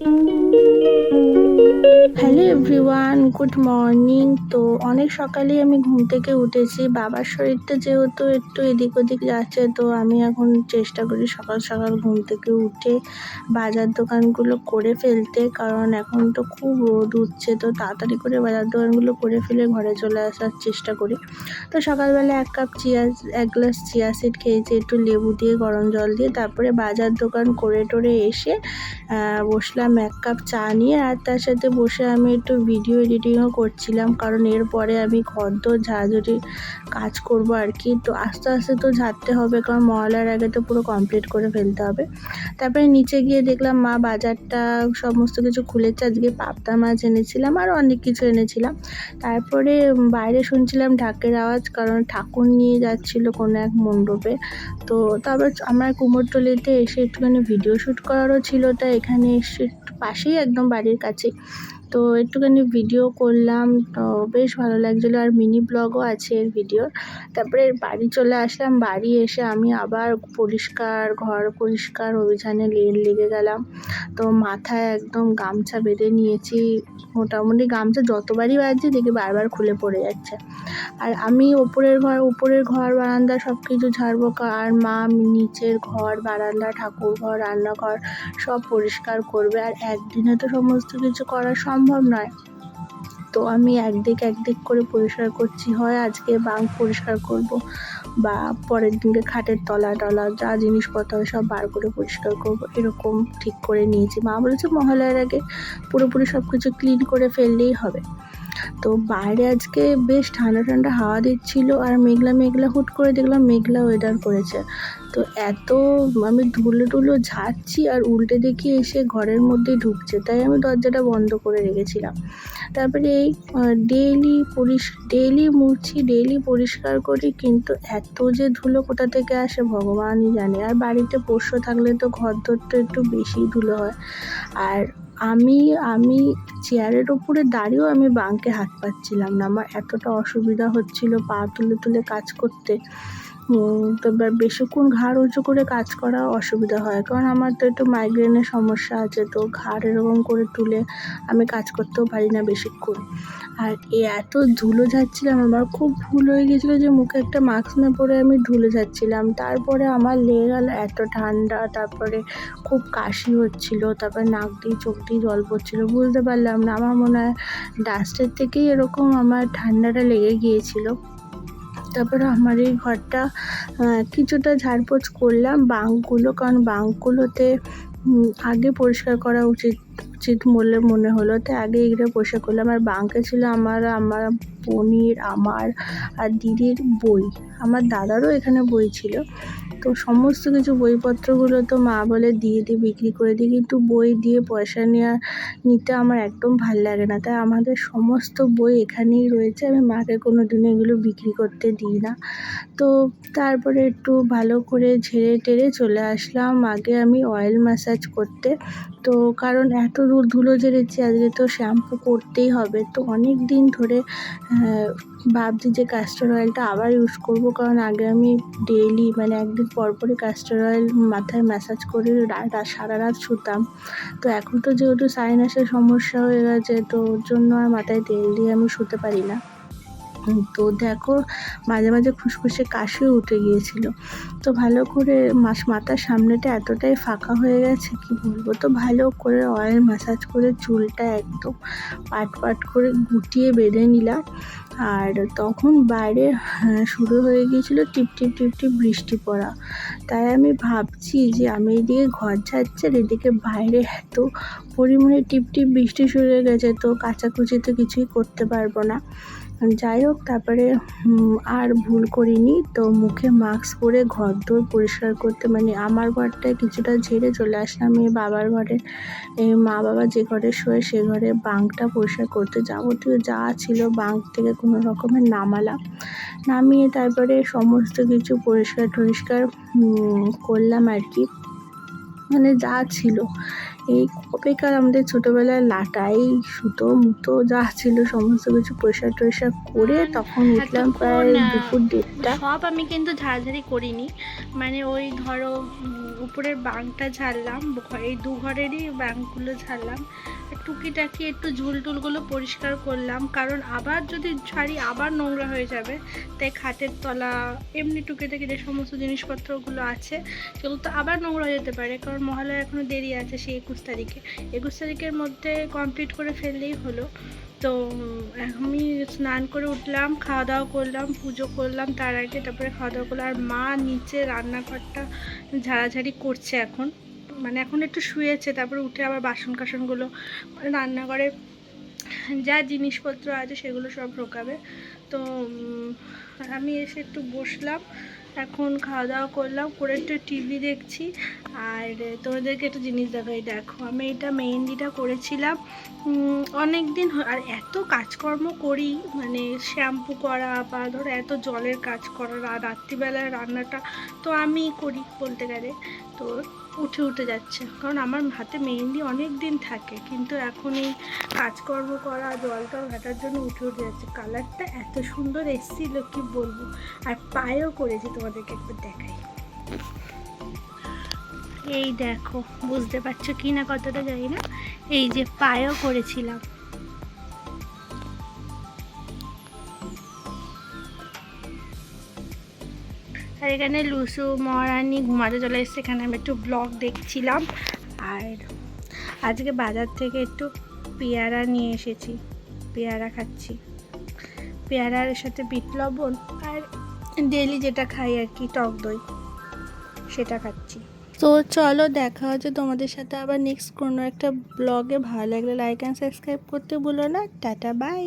Música everyone good morning তো অনেক সকালেই আমি ঘুম থেকে উঠেছি। বাবার শরীরটা যেহেতু একটু এদিক ওদিক যাচ্ছে, তো আমি এখন চেষ্টা করি সকাল সকাল ঘুম থেকে উঠে বাজার দোকানগুলো করে ফেলতে। কারণ এখন তো খুব রোদ উঠছে, তো তাড়াতাড়ি করে বাজার দোকানগুলো করে ফেলে ঘরে চলে আসার চেষ্টা করি। তো সকালবেলা এক কাপ চিয়া এক গ্লাস চিয়া সিড খেয়েছি, একটু লেবু দিয়ে, গরম জল দিয়ে। তারপরে বাজার দোকান করে টোরে এসে বসলাম এক কাপ চা নিয়ে। আর তার সাথে বসে আমি একটু ভিডিও এডিটিংও করছিলাম, কারণ এরপরে আমি ঘরদোর ঝাড়ঝুড়ি কাজ করব আর কি। তো আস্তে আস্তে তো ঝাড়তে হবে, কারণ ময়লার আগে তো পুরো কমপ্লিট করে ফেলতে হবে। তারপরে নিচে গিয়ে দেখলাম মা বাজারটা সমস্ত কিছু খুলেছে, আজকে পাবদা মাছ এনেছিলাম আর অনেক কিছু এনেছিলাম। তারপরে বাইরে শুনছিলাম ঢাকের আওয়াজ, কারণ ঠাকুর নিয়ে যাচ্ছিল কোনো এক মণ্ডপে। তো তারপর আমার কুমোরটলিতে এসে একটুখানি ভিডিও শ্যুট করারও ছিল, তাই এখানে এসে পাশেই একদম বাড়ির কাছে তো একটুখানি ভিডিও করলাম, তো বেশ ভালো লাগছিল। আর মিনি ব্লগও আছে এর ভিডিওর তারপরে বাড়ি চলে আসলাম। বাড়ি এসে আমি আবার পরিষ্কার, ঘর পরিষ্কার অভিযানে লেগে গেলাম। তো মাথায় একদম গামছা বেঁধে নিয়েছি। মোটামুটি গামছা যতবারই বাজছে, দেখি বারবার খুলে পড়ে যাচ্ছে। আর আমি ওপরের ঘর, উপরের ঘর, বারান্দা সব কিছু ঝাড়বো। আর মা নিচের ঘর, বারান্দা, ঠাকুর ঘর, রান্নাঘর সব পরিষ্কার করবে। আর একদিনে তো সমস্ত কিছু করা সম্ভব নয়। তো আমি একদিক একদিক করে পরিষ্কার করছি, হয় আজকে বাং পরিষ্কার করব বা পরের দিনকে খাটের তলা টলা যা জিনিসপত্র সব বার করে পরিষ্কার করব, এরকম ঠিক করে নিয়েছি। মা বলেছে মহালয়ার আগে পুরোপুরি সব কিছু ক্লিন করে ফেললেই হবে। তো বাইরে আজকে বেশ ঠান্ডা ঠান্ডা হাওয়া দিচ্ছিল আর মেঘলা মেঘলা হুট করে দেখলাম মেঘলা ওয়েদার করেছে। তো এত আমি ধুলো টুলো ঝাড়ছি আর উল্টে দেখি এসে ঘরের মধ্যে ঢুকছে, তাই আমি দরজাটা বন্ধ করে রেখেছিলাম। তারপরে এই ডেইলি পরিষ ডেইলি মুছি ডেইলি পরিষ্কার করি, কিন্তু এত যে ধুলো কোথা থেকে আসে ভগবানই জানে। আর বাড়িতে পোষ্য থাকলে তো ঘর ধরতে একটু বেশি ধুলো হয়। আর আমি আমি চেয়ারের ওপরে দাঁড়িয়েও আমি বাঁকে হাত পাচ্ছিলাম না। আমার এতটা অসুবিধা হচ্ছিল পা তুলে তুলে কাজ করতে। তো বেশিক্ষণ ঘাড় উঁচু করে কাজ করা অসুবিধা হয়। কারণ আমার তো একটু মাইগ্রেনের সমস্যা আছে, তো ঘাড় এরকম করে তুলে আমি কাজ করতেও পারি না বেশিক্ষণ। আর এ এত ধুলো যাচ্ছিলাম আমার খুব ভুল হয়ে গেছিল যে মুখে একটা মাস্ক না পরে আমি ধুলো যাচ্ছিলাম। তারপরে আমার লেগে গেল এত ঠান্ডা, তারপরে খুব কাশি হচ্ছিল, তারপরে নাক দিয়ে চোখ দিয়ে জল পড়ছিলো, বুঝতে পারলাম না। আমার মনে হয় ডাস্টের থেকেই এরকম আমার ঠান্ডাটা লেগে গিয়েছিল। তারপরে আমার এই ঘরটা কিছুটা ঝাড়পোছ করলাম বাঁকগুলো কারণ বাঁকগুলোতে আগে পরিষ্কার করা উচিত উচিত বলে মনে হলো। তাই আগে এগুলো পরিষ্কার করলাম। আর বাঁকে ছিল আমার আমার বোনের, আমার আর দিদির বই। আমার দাদারও এখানে বই ছিল। তো সমস্ত কিছু বইপত্রগুলো তো মা বলে দিয়ে দিয়ে বিক্রি করে দিই কিন্তু বই দিয়ে পয়সা নেওয়া নিতে আমার একদম ভালো লাগে না। তাই আমাদের সমস্ত বই এখানেই রয়েছে। আমি মাকে কোনো দিনও এগুলো বিক্রি করতে দিই না। তো তারপরে একটু ভালো করে ঝেড়ে টেরে চলে আসলাম। আগে আমি অয়েল ম্যাসাজ করতে। তো কারণ এত ধুলো ঝেড়েছি, আজকে তো শ্যাম্পু করতেই হবে। তো অনেক দিন ধরে ভাবছি যে ক্যাস্টার অয়েলটা আবার ইউজ করব, কারণ আগে আমি ডেইলি মানে একদিন পর পরই ক্যাস্টর অয়েল মাথায় ম্যাসাজ করে সারা রাত শুতাম। তো এখন তো যেহেতু সাইনাসের সমস্যা হয়ে গেছে, তো ওর জন্য আর মাথায় তেল দিয়ে আমি শুতে পারি না। তো দেখো, মাঝে মাঝে খুসখুসে কাশিও উঠে গিয়েছিল। তো ভালো করে মাস মাথার সামনেটা এতটাই ফাঁকা হয়ে গেছে, কি বলব? তো ভালো করে অয়েল ম্যাসাজ করে চুলটা একদম পাট পাট করে গুটিয়ে বেঁধে নিলাম। আর তখন বাইরে হ্যাঁ, শুরু হয়ে গিয়েছিল টিপ টিপ টিপ টিপ বৃষ্টি পড়া। তাই আমি ভাবছি যে আমি এদিকে ঘর ঝাড়ছি আর এদিকে বাইরে এত পরিমাণে টিপ টিপ বৃষ্টি শুরু হয়ে গেছে তো কাচাকুচি তো কিছুই করতে পারব না। যাই হোক তারপরে আর ভুল করিনি তো মুখে মাস্ক পরে ঘর দোর পরিষ্কার করতে মানে আমার ঘরটায় কিছুটা ঝেড়ে চলে আসলাম এই বাবার ঘরে। এই মা বাবা যে ঘরে শোয়ে সে ঘরে বাঁকটা পরিষ্কার করতে যাবতীয় যা ছিল বাঁক থেকে কোনো রকমের নামালাম। নামিয়ে তারপরে সমস্ত কিছু পরিষ্কার টরিষ্কার করলাম আর কি। মানে যা ছিল। এই অপেক্ষার আমাদের ছোটবেলায় লাটাই সুতো মুতো যা ছিল সমস্ত কিছু পরিষ্কার টরিষ্কার করে তখন উঠলাম প্রায় দুপুর দেড়টা। সব আমি কিন্তু ঝাড়ঝাড়ি করিনি। মানে ওই ধরো উপরের বাংটা ঝাড়লাম এই দু ঘরেরই বাংগুলো ঝাড়লাম। টুকিটাকি একটু ঝুল টুলগুলো পরিষ্কার করলাম। কারণ আবার যদি ঝাড়ি আবার নোংরা হয়ে যাবে তাই খাটের তলা এমনি টুকিটাকি যে সমস্ত জিনিসপত্রগুলো আছে সেগুলো তো আবার নোংরা হয়ে যেতে পারে। কারণ মহালয়া এখনও দেরি আছে সেই একুশ তারিখে। একুশ তারিখের মধ্যে কমপ্লিট করে ফেললেই হলো। তো, আমি স্নান করে উঠলাম খাওয়া দাওয়া করলাম, পুজো করলাম, তার আগে তারপরে খাওয়া দাওয়া করলাম। আর মা নিচে রান্নাঘরটা ঝাড়াঝাড়ি করছে এখন। মানে এখন একটু শুয়েছে, তারপরে উঠে আবার বাসন কাসনগুলো রান্নাঘরে যা জিনিসপত্র আছে সেগুলো সব ঢোকাবে। তো আমি এসে একটু বসলাম। এখন খাওয়া দাওয়া করলাম, করে একটু টিভি দেখছি। আর তোমাদেরকে একটু জিনিস দেখাই, দেখো, আমি এটা মেহেন্দিটা করেছিলাম অনেক দিন আর এত কাজকর্ম করি মানে শ্যাম্পু করা বা ধরো এত জলের কাজ করা রাত্রিবেলা রান্নাটা তো আমি করি বলতে গেলে। তো উঠে উঠে যাচ্ছে। কারণ আমার হাতে মেহেন্দি অনেক দিন থাকে, কিন্তু এখন এই কাজকর্ম করা, জল টল ঘাটার জন্য উঠে উঠে যাচ্ছে। কালারটা এত সুন্দর এসেছিল, কি বলব? আর পায়েও করেছি তোমাদেরকে একটু দেখাই। এই দেখো, বুঝতে পারছ কি না কতটা জানি না? এই যে পায়েও করেছিলাম আর এখানে লুসু, মহারানি ঘুমাতে চলে এসছে। এখানে আমি একটু ব্লগ দেখছিলাম। আর আজকে বাজার থেকে একটু পেয়ারা নিয়ে এসেছি। পেয়ারা খাচ্ছি। পেয়ারার সাথে বিট লবণ আর ডেলি যেটা খাই আর কি, টক দই, সেটা খাচ্ছি। তো চলো দেখা হচ্ছে তোমাদের সাথে আবার নেক্সট কোনো একটা ব্লগে ভালো লাগলে লাইক অ্যান্ড সাবস্ক্রাইব করতে ভুলো না। Tata bye